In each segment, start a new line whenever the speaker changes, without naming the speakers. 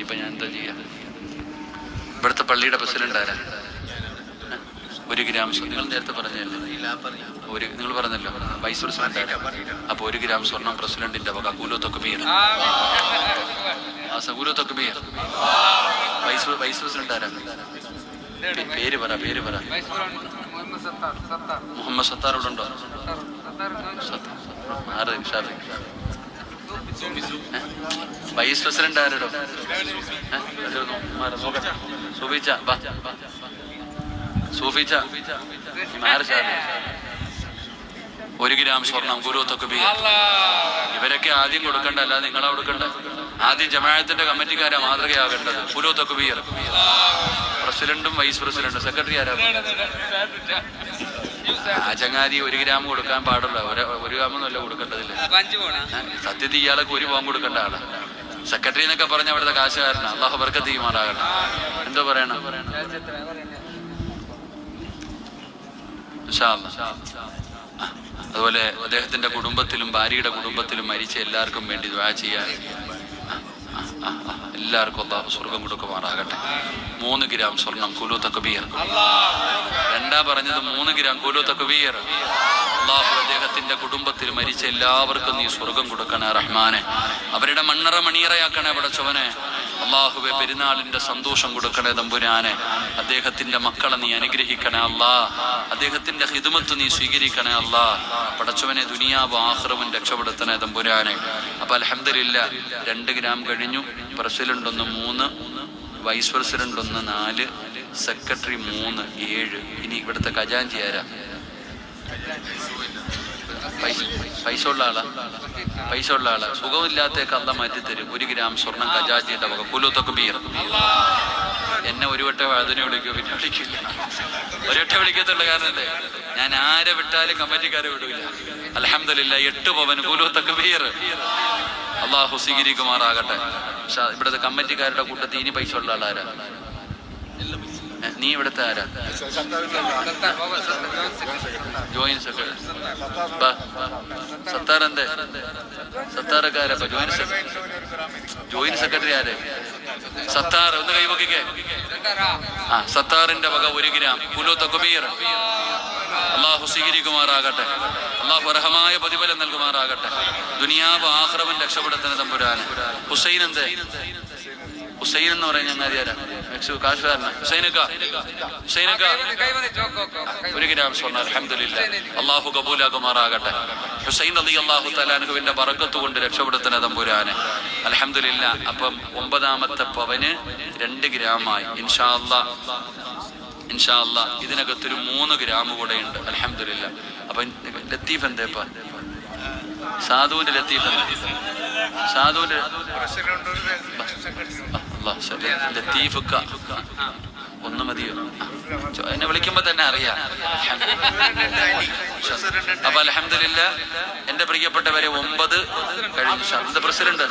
ഇപ്പൊ ഞാൻ എന്താ ചെയ്യാ? ഇവിടുത്തെ പള്ളിയുടെ പ്രസിഡന്റ് ഒരു ഗ്രാം നിങ്ങൾ നേരത്തെ പറഞ്ഞല്ലേ ഒരു നിങ്ങൾ പറഞ്ഞല്ലോ. വൈസ് പ്രസിഡന്റ് അപ്പൊ ഒരു ഗ്രാം സ്വർണം പ്രസിഡന്റിന്റെ വക കൂലോ തൊക്കുബീർ ആ സകൂലോ തൊക്കുബീർ വൈസ് വൈസ് പ്രസിഡന്റ് ആരാ പേര് പറ പേര് പറ. മുഹമ്മദ് സത്താർ. ആര് ഷാഫി? വൈസ് പ്രസിഡന്റ് ആരടോ. സൂഫിച്ച സൂഫിച്ച ഒരു ഗ്രാം സ്വർണം ഗുരു തൊക്കുബി ഇവരൊക്കെ ആദ്യം കൊടുക്കണ്ട അല്ലാതെ നിങ്ങളാ കൊടുക്കണ്ട. ആദ്യം ജമാഅത്തിന്റെ കമ്മിറ്റിക്കാരാ മാതൃകയാകേണ്ടത്. ഗുരു തൊക്കുബിയർ പ്രസിഡന്റും വൈസ് പ്രസിഡന്റും. സെക്രട്ടറി ആരാ? ആ ചങ്ങാതി ഒരു ഗ്രാം കൊടുക്കാൻ പാടുള്ള ഒരു ഗ്രാമൊന്നുമല്ല കൊടുക്കേണ്ടതില്ല. സത്യത്തിൽ ഇയാളൊക്കെ ഒരു പോകാൻ കൊടുക്കേണ്ട ആളാ. സെക്രട്ടറി എന്നൊക്കെ പറഞ്ഞ അവിടുത്തെ കാശുകാരനാണ് അള്ളാഹു ബർക്കത്ത് ചെയ്യുമാറാകട്ടെ എന്തോ പറയണം. അതുപോലെ അദ്ദേഹത്തിന്റെ കുടുംബത്തിലും ഭാര്യയുടെ കുടുംബത്തിലും മരിച്ച എല്ലാവർക്കും വേണ്ടി ദ്വാ ചെയ്യാൻ. എല്ലാവർക്കും അള്ളാഹു സ്വർഗം കൊടുക്കുമാറാകട്ടെ. മൂന്ന് ഗ്രാം സ്വർണം കുലു തക്ബീർ. രണ്ടാ പറഞ്ഞത് മൂന്ന് ഗ്രാം കുലു തക്ബീർ. അള്ളാഹു അദ്ദേഹത്തിന്റെ കുടുംബത്തിൽ മരിച്ച എല്ലാവർക്കും നീ സ്വർഗം കൊടുക്കണേ റഹ്മാനെ. അവരുടെ മണ്ണറ മണിയറയാക്കണേ പടച്ചവനെ. അള്ളാഹുവെ പെരുന്നാളിന്റെ സന്തോഷം കൊടുക്കണേ തമ്പുരാനെ. അദ്ദേഹത്തിന്റെ മക്കളെ നീ അനുഗ്രഹിക്കണേ അല്ലാ അദ്ദേഹത്തിന്റെ ഹിതുമത്ത് നീ സ്വീകരിക്കണേ അല്ലാ പടച്ചവനെ ദുനിയാവ് ആഹ്റവും രക്ഷപ്പെടുത്തണേ തമ്പുരാനെ. അപ്പൊ അലഹമില്ല രണ്ട് ഗ്രാം കഴിഞ്ഞു. പ്രസിഡന്റ് ഒന്ന് മൂന്ന് വൈസ് പ്രസിഡന്റ് ഒന്ന് നാല് സെക്രട്ടറി മൂന്ന് ഏഴ്. ഇനി ഇവിടുത്തെ ഖജാൻജി ആരാ? പൈസ ഉള്ള ആളാ. പൈസ ഉള്ള ആളാ. സുഖമില്ലാത്തേക്ക് മാറ്റി തരും ഒരു ഗ്രാം സ്വർണം ഖജാജിയുടെ വക. കുലൂത്തൊക്കെ ബീർ. എന്നെ ഒരു വട്ടം അതിനെ വിളിക്കൂ പിന്നെ വിളിക്കില്ല. ഒരു വട്ടം വിളിക്കത്തുള്ള കാരണല്ലേ? ഞാൻ ആരെ വിട്ടാലും കമ്മിറ്റിക്കാരെ വിടൂല. അലഹമില്ല എട്ട് പവൻ കുലൂത്തൊക്കെ ബീർ. അള്ളാഹു സ്വീകരിക്കുമാറാകട്ടെ. ഇവിടുത്തെ കമ്മിറ്റിക്കാരുടെ കൂട്ടത്തിൽ ഇനി പൈസ ഉള്ള ആളാരാ? നീ ഇവിടുത്തെ ആരാ? ജോയിന്റ് സെക്രട്ടറി സത്താർ എന്തേ? സത്താറൊക്കെ ആരാ ജോയിന്റ് സെക്രട്ടറി ജോയിന്റ് ആരെ? സത്താർ ഒന്ന് കൈവക്കിക്കേ ആ സത്താറിന്റെ വക ഒരു ഗ്രാം. കുലു തക്കുബീർ അള്ളാഹു സ്വീകരിക്കുമാറാകട്ടെ. അള്ളാഹു അർഹമായ പ്രതിഫലം നൽകുമാറാകട്ടെ. ദുനിയാവ് ആഹ്റവൻ രക്ഷപ്പെടുത്തുന്ന തമ്പുരാൻ ഹുസൈൻ എന്തേ? ഹുസൈൻ എന്ന് പറയുന്ന ചങ്ങാതി ആരാ കാശുകാരന ഹുസൈനക്ക ഹുസൈനക്ക ഒരു ഗ്രാം സ്വർണ അലഹമില്ല അള്ളാഹു കബൂലാകുമാറാകട്ടെ. ഹുസൈൻ അലി അള്ളാഹു തലാനുഹുവിന്റെ വറക്കത്ത് കൊണ്ട് രക്ഷപ്പെടുത്തുന്ന തമ്പുരാന്. അലഹമില്ല അപ്പം ഒമ്പതാമത്തെ പവന് രണ്ട് ഗ്രാമായി. ഇൻഷാ അല്ലാ ഇൻഷാ അല്ലാ ഇതിനകത്തൊരു മൂന്ന് ഗ്രാം കൂടെ ഉണ്ട്. അലഹമില്ല അപ്പൊ ലത്തീഫ് എന്തേപ്പ സാധുവിന്റെ ലത്തീഫ് സാധുവിന്റെ അല്ലാ, ശരി. ലത്തീഫ് ക. ഒന്ന് മതിയോ എന്നെ വിളിക്കുമ്പോ തന്നെ അറിയാം അപ്പൊ അലഹമില്ല എന്റെ പ്രിയപ്പെട്ടവരെ ഒമ്പത് കഴിഞ്ഞു. എന്താ പ്രസിഡന്റ് ആ,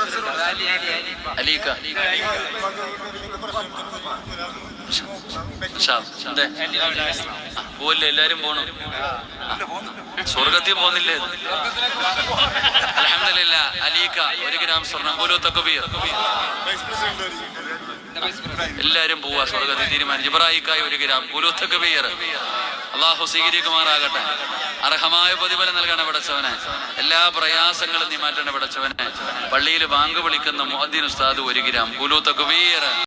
പോവല്ലേ? എല്ലാരും പോണം? സ്വർഗത്തിൽ പോകുന്നില്ലേ അലഹമില്ല അലീക്ക ഒരു ഗ്രാം സ്വർണം. പോലോ തക്കബീർ എല്ലാരും പോവാ സ്വർഗത്തിൽ തീരുമാനിച്ചു. ഇബ്രാഹിക്കായി ഒരു ഗ്രാം. കുലൂത്തൊക്കെ തക്കബിയർ അള്ളാഹു സ്വീകരിക്കുമാറാകട്ടെ. അർഹമായ പ്രതിഫലം നൽകണ പടച്ചവനെ. എല്ലാ പ്രയാസങ്ങളും നീ മാറ്റണ പടച്ചവനെ. പള്ളിയിൽ ബാങ്ക് വിളിക്കുന്ന മുഅദ്ദിൻ ഉസ്താദ് ഒരു ഗ്രാം. കുലൂത്തൊക്കെ പേര്